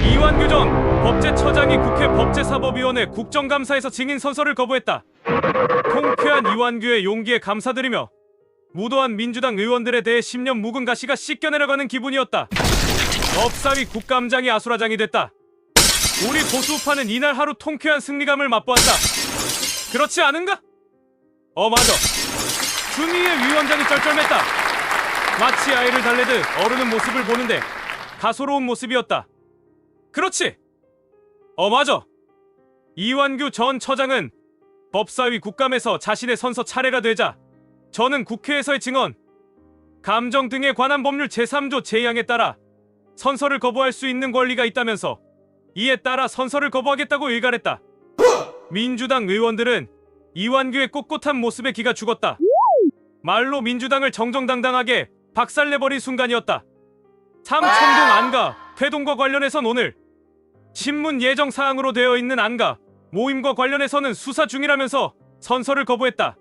이완규 전 법제처장이 국회 법제사법위원회 국정감사에서 증인 선서를 거부했다. 통쾌한 이완규의 용기에 감사드리며 무도한 민주당 의원들에 대해 10년 묵은 가시가 씻겨내려가는 기분이었다. 법사위 국감장이 아수라장이 됐다. 우리 보수파는 이날 하루 통쾌한 승리감을 맛보았다. 그렇지 않은가? 어 맞아. 추미애 위원장이 쩔쩔맸다. 마치 아이를 달래듯 어르는 모습을 보는데 가소로운 모습이었다. 그렇지. 어 맞아. 이완규 전 처장은 법사위 국감에서 자신의 선서 차례가 되자 저는 국회에서의 증언, 감정 등에 관한 법률 제3조 제2항에 따라 선서를 거부할 수 있는 권리가 있다면서 이에 따라 선서를 거부하겠다고 일갈했다. 민주당 의원들은 이완규의 꼿꼿한 모습에 기가 죽었다. 말로 민주당을 정정당당하게 박살내버린 순간이었다. 삼청동 안가 회동과 관련해선 오늘 신문 예정 사항으로 되어 있는 안가 모임과 관련해서는 수사 중이라면서 선서를 거부했다.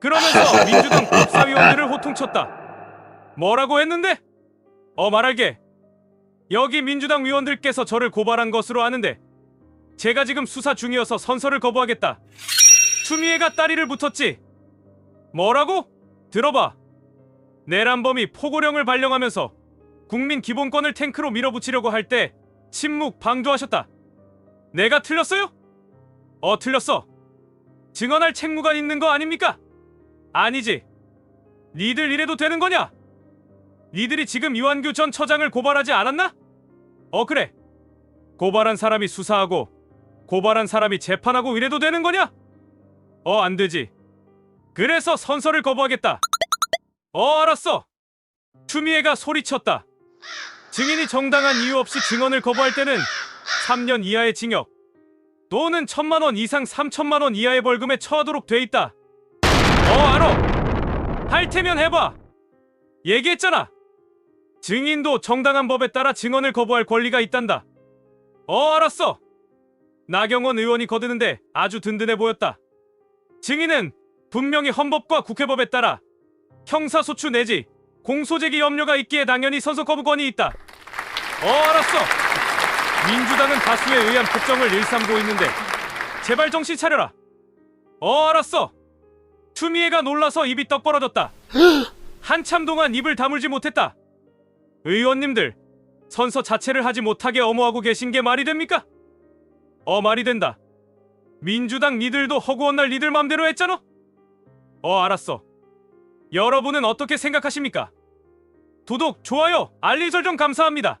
그러면서 민주당 법사위원들을 호통쳤다. 뭐라고 했는데? 어 말할게. 여기 민주당 위원들께서 저를 고발한 것으로 아는데 제가 지금 수사 중이어서 선서를 거부하겠다. 추미애가 따리를 붙었지. 뭐라고? 들어봐. 내란범이 포고령을 발령하면서 국민 기본권을 탱크로 밀어붙이려고 할 때 침묵 방조하셨다. 내가 틀렸어요? 어 틀렸어. 증언할 책무가 있는 거 아닙니까? 아니지. 니들 이래도 되는 거냐? 니들이 지금 이완규 전 처장을 고발하지 않았나? 어 그래. 고발한 사람이 수사하고 고발한 사람이 재판하고 이래도 되는 거냐? 어 안 되지. 그래서 선서를 거부하겠다. 어 알았어. 추미애가 소리쳤다. 증인이 정당한 이유 없이 증언을 거부할 때는 3년 이하의 징역 또는 1천만 원 이상 3천만 원 이하의 벌금에 처하도록 돼 있다. 어 알아. 할 테면 해봐. 얘기했잖아. 증인도 정당한 법에 따라 증언을 거부할 권리가 있단다. 어 알았어. 나경원 의원이 거드는데 아주 든든해 보였다. 증인은 분명히 헌법과 국회법에 따라 형사소추 내지 공소제기 염려가 있기에 당연히 선서 거부권이 있다. 어 알았어. 민주당은 다수에 의한 폭정을 일삼고 있는데 제발 정신 차려라. 어 알았어. 추미애가 놀라서 입이 떡 벌어졌다. 한참 동안 입을 다물지 못했다. 의원님들 선서 자체를 하지 못하게 엄호하고 계신 게 말이 됩니까? 어 말이 된다. 민주당 니들도 허구한 날 니들 맘대로 했잖아. 어 알았어. 여러분은 어떻게 생각하십니까? 구독, 좋아요, 알림 설정 감사합니다.